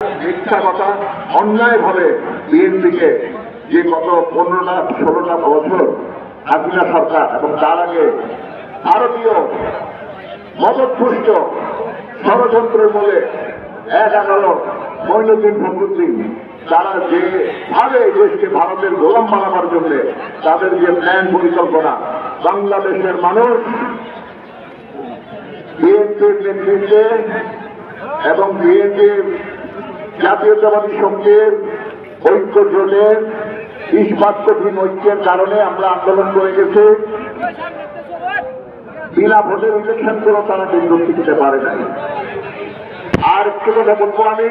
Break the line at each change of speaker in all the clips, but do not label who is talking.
মিথ্যা কথা অন্যায়ভাবে বিএনপিকে যে গত পনেরোটা, ষোলোটা বছর হাসিনা সরকার এবং তার আগে ভারতীয় মদতপুষ্ট ষড়যন্ত্রের মূলে এক এগারো মৈনুদ্দিন ফখরুদ্দিন, তারা যে ভাবে এই দেশকে ভারতের গোলাম বানাবার জন্য তাদের যে প্ল্যান পরিকল্পনা, বাংলাদেশের মানুষ বিএনপির নেতৃত্বে এবং বিএনপির জাতীয়তাবাদী শক্তির ঐক্য জোটের ইস্পাত ঐক্যের কারণে আমরা আন্দোলন করে গেছি। বিনা ভোটের ইলেকশন করে তারা কিন্তু টিকতে পারে নাই। আর একটু কথা বলব আমি,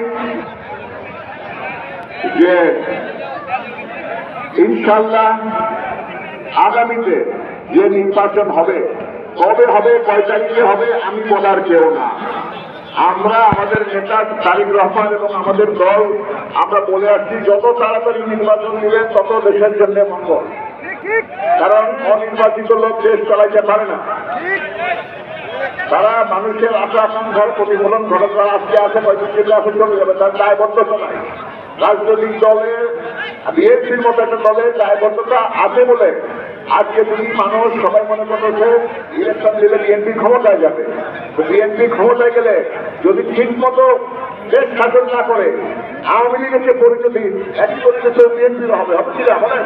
যে ইনশাল্লাহ আগামীতে যে নির্বাচন হবে, কবে হবে, কয় তারিখে হবে, আমি বলার কেউ না। আমরা, আমাদের নেতা তারিক রহমান এবং আমাদের দল, আমরা বলে আসছি যত তাড়াতাড়ি নির্বাচন দিবেন তত দেশের জন্য মঙ্গল। কারণ অনির্বাচিত লোক দেশ চালাইতে পারে না। তারা মানুষের আশা আকাঙ্ক্ষার প্রতিফলন ঘটে তারা আজকে আছে, পঁয়ত্রিশ আসে চলে যাবে, তার দায়বদ্ধতা নাই। রাজনৈতিক দলের বিএনপির মতো একটা দলের দায়বদ্ধতা আছে বলে আজকে যদি মানুষ সবাই মনে করতেছে ইলেকশন দিলে বিএনপি ক্ষমতায় যাবে, তো বিএনপি ক্ষমতায় গেলে যদি ঠিক মতো দেশ শাসন না করে, আওয়ামী লীগের যে পরিণতি, একই পরিণতি বিএনপির হবে। হবে কি হবে?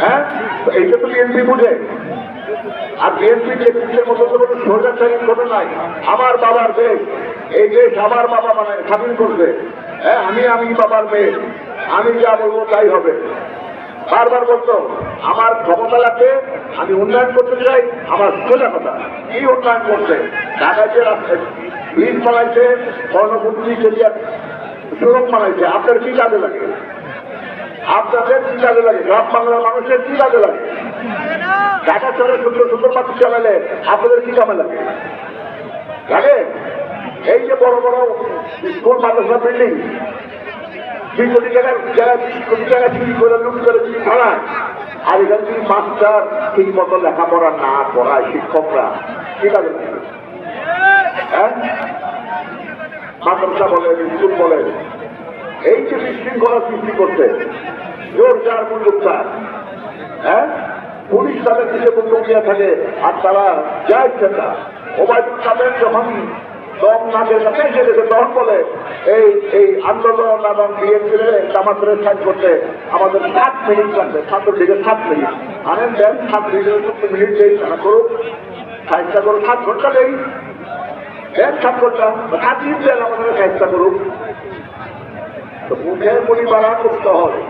হ্যাঁ? এইটা তো বিএনপি বুঝে। আর বিএনপি যে নেতৃত্বের মতো কোনো কোনো নাই, আমার বাবার দেশ এই দেশ আমার বাবা মানে স্বাধীন করবে। হ্যাঁ আমি আমি বাবার মেয়ে। আমি যা বলব তাই হবে। বারবার বলতো, আমার ক্ষমতা লাগবে আমি উন্নয়ন করতে চাই, আমার সোজা কথা। কি উন্নয়ন করছে? ঢাকায় যে ব্রিজ বানাইছে কর্ণপুত্রী কেরিয়ার সুরঙ্গ বানাইছে আপনার কি কাজে লাগে? আপনাদের কি কাজে লাগে? গ্রাম বাংলার মানুষের কি কাজে লাগে? ঢাকা শহরে সুন্দর সুন্দর মানুষ চালালে আপনাদের কি কামে লাগে? লাগে? এই যে বড় বড় স্কুল, মাদ্রাসা, বিল্ডিং দুই কোটি টাকার চুরি করে, লুট করে চুরি ছাড়ায় আর এখানে যদি মাস্টার ঠিক মতো লেখাপড়া না পড়ায় শিক্ষকরা ঠিক আছে হ্যাঁ? মাদ্রাসা বলে, স্কুল বলে, এই যে বিশৃঙ্খলা সৃষ্টি করছে, জোর যার বন্দুক হ্যাঁ? পুলিশ তাদের দিকে বন্দুক নিয়ে থাকে, আর তারা যা ইচ্ছে তা। ওবায়দুল কাদের যখন দম না দিয়ে গেছে তখন বলে, এই এই আন্দোলন এবং বিএনপির জামাতের সাইড করতে আমাদের সাত মিনিট লাগবে ছাত্র দিকে সাত মিনিট। আনেন দেন সাত সত্তর মিনিট দেই, তারা করুক। সাইডটা করুক, সাত ঘণ্টা দেই। দেন সাত ঘণ্টা, সাত মিনিট দেন আমাদের সাইডটা করুক। তো মনি বাড়া করতে হবে।